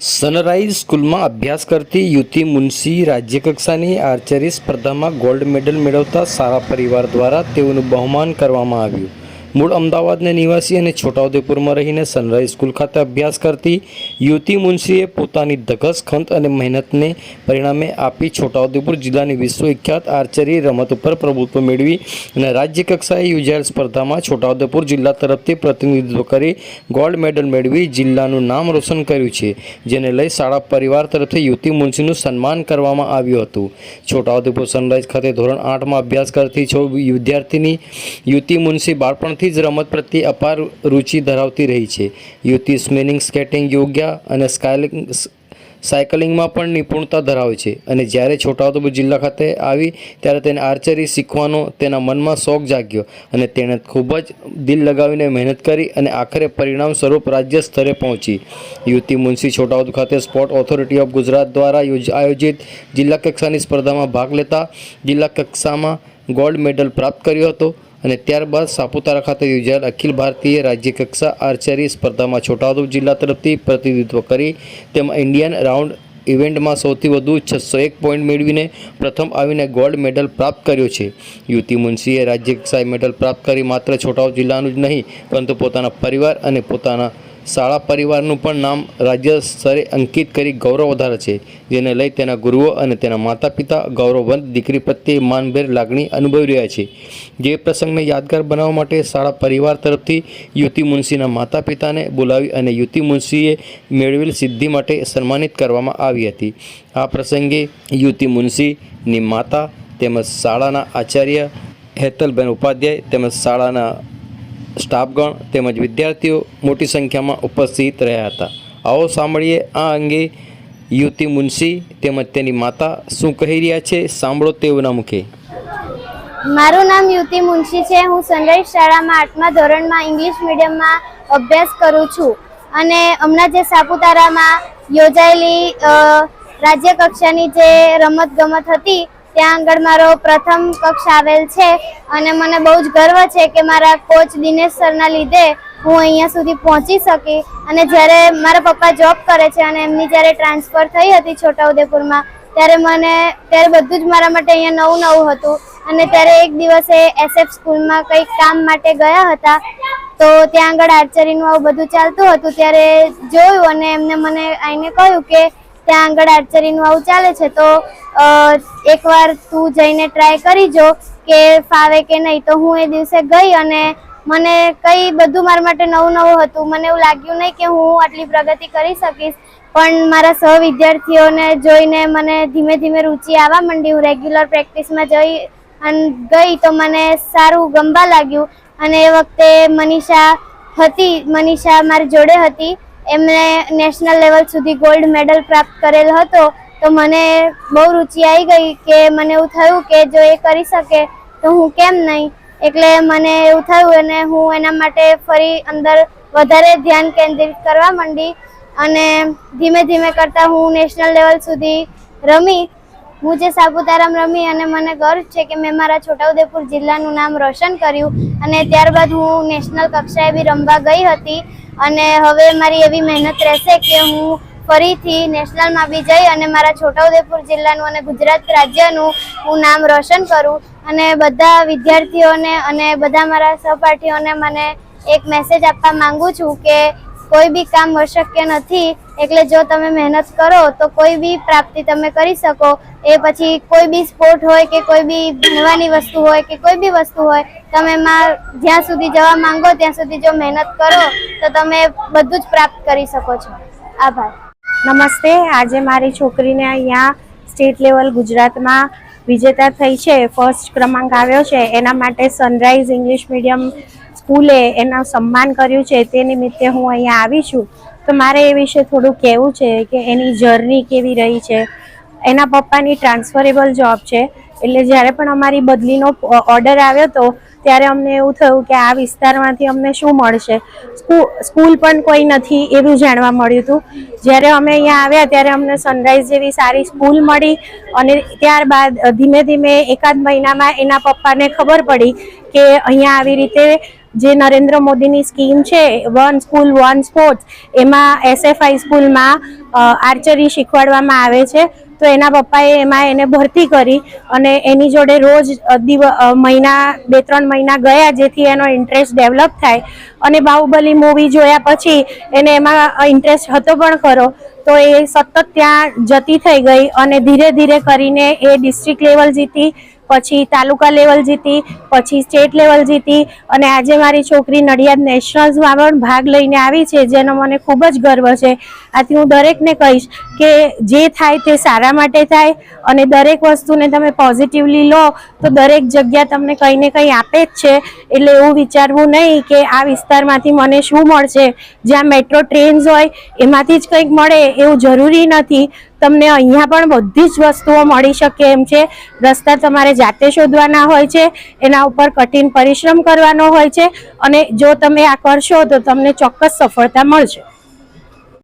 Sunrise સ્કૂલમાં અભ્યાસ કરતી યુતિ મુનશી રાજ્યકક્ષાની આર્ચરી સ્પર્ધામાં ગોલ્ડ મેડલ મેળવતા સારા પરિવાર દ્વારા તેઓનું બહુમાન કરવામાં આવ્યું. મૂળ અમદાવાદના નિવાસી અને છોટાઉદેપુરમાં રહીને સનરાઈઝ સ્કૂલ ખાતે અભ્યાસ કરતી યુવતી મુનશીએ પોતાની ધગસ, ખંત અને મહેનતને પરિણામે આપી છોટાઉદેપુર જિલ્લાની વિશ્વવિખ્યાત આર્ચરી રમત ઉપર પ્રભુત્વ મેળવી અને રાજ્ય કક્ષાએ યોજાયેલ સ્પર્ધામાં છોટાઉદેપુર જિલ્લા તરફથી પ્રતિનિધિત્વ કરી ગોલ્ડ મેડલ મેળવી જિલ્લાનું નામ રોશન કર્યું છે, જેને લઈ શાળા પરિવાર તરફથી યુવતી મુનશીનું સન્માન કરવામાં આવ્યું હતું. છોટાઉદેપુર સનરાઈઝ ખાતે ધોરણ આઠમાં અભ્યાસ કરતી છો વિદ્યાર્થીની યુતિ મુનશી બાળપણથી જ રમત પ્રત્યે અપાર રુચિ ધરાવતી રહી છે. યુતિ સ્વિમિંગ, સ્કેટિંગ, યોગ્ય અને સ્કાયલિંગ સાયકલિંગમાં પણ નિપુણતા ધરાવે છે અને જ્યારે છોટાઉદેપુર જિલ્લા ખાતે આવી ત્યારે તેને આર્ચરી શીખવાનો તેના મનમાં શોખ જાગ્યો અને તેણે ખૂબ જ દિલ લગાવીને મહેનત કરી અને આખરે પરિણામ સ્વરૂપ રાજ્ય સ્તરે પહોંચી. યુવતી મુનશી છોટાઉદેપુર ખાતે સ્પોર્ટ ઓથોરિટી ઓફ ગુજરાત દ્વારા યોજ- આયોજિત જિલ્લા કક્ષાની સ્પર્ધામાં ભાગ લેતા જિલ્લા કક્ષામાં ગોલ્ડ મેડલ પ્રાપ્ત કર્યો હતો. અને ત્યારબાદ સાપુતારા ખાતે યોજાયેલ અખિલ ભારતીય રાજ્ય કક્ષા આર્ચરી સ્પર્ધામાં છોટાઉદેપુર જિલ્લા તરફથી પ્રતિનિધિત્વ કરી તેમાં ઇન્ડિયન રાઉન્ડ ઇવેન્ટમાં સૌથી વધુ છસો એક પોઈન્ટ મેળવીને પ્રથમ આવીને ગોલ્ડ મેડલ પ્રાપ્ત કર્યો છે. યુતિ મુનશીએ રાજ્ય કક્ષાએ મેડલ પ્રાપ્ત કરી માત્ર છોટાઉદેપુર જિલ્લાનું જ નહીં, પરંતુ પોતાના પરિવાર અને પોતાના શાળા પરિવારનું પણ નામ રાજ્ય સ્તરે અંકિત કરી ગૌરવ વધારે છે, જેને લઈ તેના ગુરુઓ અને તેના માતા પિતા ગૌરવવંત દીકરી પ્રત્યે માનભેર લાગણી અનુભવી રહ્યા છે. જે પ્રસંગને યાદગાર બનાવવા માટે શાળા પરિવાર તરફથી યુતિ મુનશીના માતા પિતાને બોલાવી અને યુતિ મુનશીએ મેળવેલ સિદ્ધિ માટે સન્માનિત કરવામાં આવી હતી. આ પ્રસંગે યુતિ મુનશીની માતા તેમજ શાળાના આચાર્ય હેતલબેન ઉપાધ્યાય તેમજ શાળાના સ્ટાફગણ તેમજ વિદ્યાર્થીઓ મોટી સંખ્યામાં ઉપસ્થિત રહ્યા હતા. આવો સાંભળીએ આ અંગે યુતિ મુનશી તેમજ તેની માતા શું કહી રહ્યા છે? સાંભળો તેઓના મુખે. મારું નામ યુતિ મુનશી છે. હું સનરાઈઝ શાળામાં આઠમા ધોરણમાં ઇંગ્લિશ મીડિયમમાં અભ્યાસ કરું છું અને હમણાં જે સાપુતારામાં યોજાયેલી રાજ્ય કક્ષાની જે રમત ગમત હતી ત્યાં આગળ મારો પ્રથમ કક્ષ આવેલ છે અને મને બહુ જ ગર્વ છે કે મારા કોચ દિનેશ સરના લીધે હું અહીંયા સુધી પહોંચી શકી અને જ્યારે મારા પપ્પા જોબ કરે છે અને એમની જ્યારે ટ્રાન્સફર થઈ હતી છોટાઉદેપુરમાં, ત્યારે મને, ત્યારે બધું જ મારા માટે અહીંયા નવું નવું હતું. અને ત્યારે એક દિવસે એસએફ સ્કૂલમાં કંઈક કામ માટે ગયા હતા, તો ત્યાં આગળ આર્ચરીનું આવું બધું ચાલતું હતું, ત્યારે જોયું અને એમને મને આઈને કહ્યું કે ત્યાં આગળ આર્ચરીનું આવું ચાલે છે, તો એકવાર તું જઈને ટ્રાય કરી જો કે ફાવે કે નહીં, તો હું એ દિવસે ગઈ અને મને કઈ બધું મારા માટે નવું નવું હતું. મને એવું લાગ્યું નહીં કે હું આટલી પ્રગતિ કરી શકીશ, પણ મારા સહ વિદ્યાર્થીઓને જોઈને મને ધીમે ધીમે રુચિ આવવા માંડી. હું રેગ્યુલર પ્રેક્ટિસમાં જઈ અને ગઈ તો મને સારું ગમવા લાગ્યું અને એ વખતે મનીષા હતી, મનીષા મારી જોડે હતી. એમણે નેશનલ લેવલ સુધી ગોલ્ડ મેડલ પ્રાપ્ત કરેલ હતો, તો મને બહુ રુચિ આવી ગઈ કે મને એવું થયું કે જો એ કરી શકે, તો હું કેમ નહીં? એટલે મને એવું થયું અને હું એના માટે ફરી અંદર વધારે ધ્યાન કેન્દ્રિત કરવા માંડી અને ધીમે ધીમે કરતા હું નેશનલ લેવલ સુધી રમી હું જે સાપુતારામ રમી અને મને ગર્વ છે કે મેં મારા છોટાઉદેપુર જિલ્લાનું નામ રોશન કર્યું અને ત્યારબાદ હું નેશનલ કક્ષાએ બી રમવા ગઈ હતી અને હવે મારી એવી મહેનત રહેશે કે હું ફરીથી નેશનલમાં બી જઈ અને મારા છોટાઉદેપુર જિલ્લાનું અને ગુજરાત રાજ્યનું હું નામ રોશન કરું અને બધા વિદ્યાર્થીઓને અને બધા મારા સહપાઠીઓને મને એક મેસેજ આપવા માંગુ છું કે કોઈ બી કામ અશક્ય નથી, એટલે જો તમે મહેનત કરો, તો કોઈ બી પ્રાપ્તિ તમે કરી શકો. એ પછી કોઈ બી સ્પોર્ટ હોય કે કોઈ બી ભણવાની વસ્તુ હોય કે કોઈ બી વસ્તુ હોય, તમે એમાં જ્યાં સુધી જવા માંગો, ત્યાં સુધી જો મહેનત કરો, તો તમે બધું જ પ્રાપ્ત કરી શકો છો. આભાર. નમસ્તે, આજે મારી છોકરીને અહીંયા સ્ટેટ લેવલ ગુજરાતમાં વિજેતા થઈ છે. ફર્સ્ટ ક્રમાંક આવ્યો છે. એના માટે સનરાઈઝ ઇંગ્લિશ મીડિયમ સ્કૂલે એના સન્માન કર્યું છે તે નિમિત્તે હું અહીંયા આવી છું. તો મારે એ વિશે થોડું કહેવું છે કે એની જર્ની કેવી રહી છે. એના પપ્પાની ટ્રાન્સફરેબલ જોબ છે. એટલે જ્યારે પણ અમારી બદલીનો ઓર્ડર આવ્યો હતો ત્યારે અમને એવું થયું કે આ વિસ્તારમાંથી અમને શું મળશે. સ્કૂ- સ્કૂલ પણ કોઈ નથી એવું જાણવા મળ્યું હતું. જ્યારે અમે અહીંયા આવ્યા ત્યારે અમને સનરાઈઝ જેવી સારી સ્કૂલ મળી અને ત્યારબાદ ધીમે ધીમે એકાદ મહિનામાં એના પપ્પાને ખબર પડી કે અહીંયા આવી રીતે જે નરેન્દ્ર મોદીની સ્કીમ છે, વન સ્કૂલ, વન સ્પોર્ટ્સ, એમાં એસએફઆઈ સ્કૂલમાં આર્ચરી શીખવાડવામાં આવે છે. તો એના પપ્પાએ એમાં એને ભરતી કરી અને એની જોડે રોજ દિવ મહિના, બે, ત્રણ મહિના ગયા જેથી એનો ઇન્ટરેસ્ટ ડેવલપ થાય. અને બાહુબલી મૂવી જોયા પછી એને એમાં ઇન્ટરેસ્ટ હતો પણ ખરો. તો એ સતત ત્યાં જતી થઈ ગઈ અને ધીરે ધીરે કરીને એ ડિસ્ટ્રિક્ટ લેવલ જીતી પછી તાલુકા લેવલ જીતી, પછી સ્ટેટ લેવલ જીતી અને આજે મારી છોકરી નડિયાદ નેશનલ્સમાં પણ ભાગ લઈને આવી છે, જેનો મને ખૂબ જ ગર્વ છે. આથી હું દરેકને કહીશ કે જે થાય તે સારા માટે થાય અને દરેક વસ્તુને તમે પોઝિટિવલી લો, તો દરેક જગ્યા તમને કંઈ ને કંઈ આપે જ છે. એટલે એવું વિચારવું નહીં કે આ વિસ્તારમાંથી મને શું મળશે. જ્યાં મેટ્રો ટ્રેન્સ હોય, એમાંથી જ કંઈક મળે, એવું જરૂરી નથી. તમને અહીંયા પણ બધી જ વસ્તુઓ મળી શકે એમ છે. રસ્તા તમારે જાતે શોધવાના હોય છે, એના ઉપર કઠિન પરિશ્રમ કરવાનો હોય છે, અને જો તમે આ કરશો તો તમને ચોક્કસ સફળતા મળશે.